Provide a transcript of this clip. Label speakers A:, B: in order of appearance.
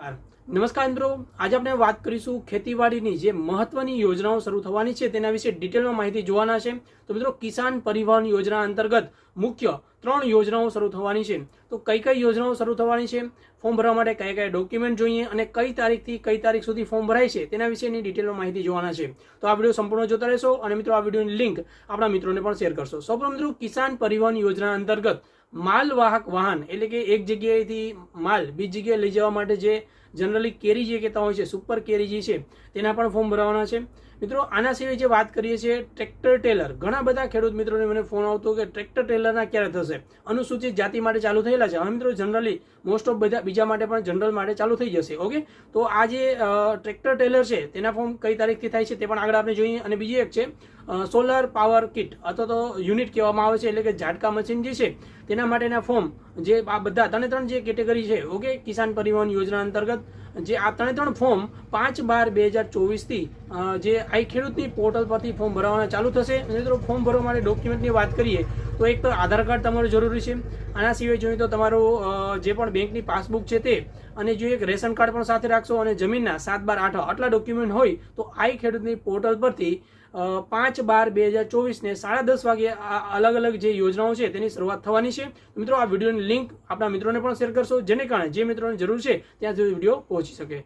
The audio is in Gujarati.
A: નમસ્કાર. મિત્રો. આજે આપણે વાત કરીશું ખેતીવાડીની જે મહત્વની યોજનાઓ શરૂ થવાની છે તેના વિશે ડિટેલમાં માહિતી જોવાના છે. તો મિત્રો, કિસાન પરિવહન યોજના અંતર્ગત મુખ્ય ત્રણ યોજનાઓ શરૂ થવાની છે. તો કઈ કઈ યોજનાઓ શરૂ થવાની છે? ફોર્મ ભરવા માટે કયા કયા ડોક્યુમેન્ટ જોઈએ અને કઈ તારીખથી કઈ તારીખ સુધી ફોર્મ ભરાય છે? તેના વિશેની ડિટેલમાં માહિતી જોવાના છે. તો આ વીડિયો સંપૂર્ણ જોતા રહેશો અને મિત્રો, આ વિડીયોની લિંક આપણા મિત્રોને પણ શેર કરશો. સૌપ્રથમ મિત્રો, કિસાન પરિવહન યોજના અંતર્ગત માલવાહક વાહન એટલે કે એક જગ્યાએથી માલ બીજી જગ્યાએ લઈ જવા માટે જે જનરલી કેરી જે કહેતા હોય છે સુપર કેરી જે છે, તેના પણ ફોર્મ ભરવાના છે. મિત્રો, આના સિવાય જે વાત કરીએ છીએ ટ્રેક્ટર ટેલર ઘણા બધા ખેડૂત મિત્રોને મને ફોન આવતો કે ટ્રેક્ટર ટેલરના ક્યારે થશે? અનુસૂચિત જાતિ માટે ચાલુ થયેલા છે. હવે મિત્રો જનરલી મોસ્ટ ઓફ બધા, બીજા માટે પણ જનરલ માટે ચાલુ થઈ જશે ઓકે તો આ જે ટ્રેક્ટર ટેલર છે, તેના ફોર્મ કઈ તારીખથી થાય છે તે પણ આગળ આપણે જોઈએ. અને બીજી એક છે સોલર પાવર કિટ અથવા તો યુનિટ કહેવામાં આવે છે, એટલે કે ઝાટકા મશીન જે છે તેના માટેના ફોર્મ જે આ બધા ત્રણે ત્રણ જે કેટેગરી છે ઓકે કિસાન પરિવહન યોજના અંતર્ગત જે આ ત્રણે ત્રણ ફોર્મ પાંચ બાર બે હજાર ચોવીસથી જે આઈ ખેડૂતની પોર્ટલ પરથી ફોર્મ ભરવાના ચાલુ થશે. મિત્રો ફોર્મ ભરવા માટે ડોક્યુમેન્ટની વાત કરીએ તો એક તો આધાર કાર્ડ તમારું જરૂરી છે આના સિવાય જોઈએ તો તમારું જે પણ બેંકની પાસબુક છે તે, અને જો એક રેશન કાર્ડ પણ સાથે રાખશો અને જમીનના સાત બાર આઠ આટલા ડોક્યુમેન્ટ હોય, તો આઈ ખેડૂતની પોર્ટલ પરથી પાંચ બાર બે હજાર ચોવીસને સાડા દસ વાગે અલગ અલગ જે યોજનાઓ છે તેની શરૂઆત થવાની છે. મિત્રો, આ વિડીયોની લિંક આપણા મિત્રોને પણ શેર કરશો, જેને કારણે જે મિત્રોને જરૂર છે ત્યાં સુધી વીડિયો પહોંચી શકે.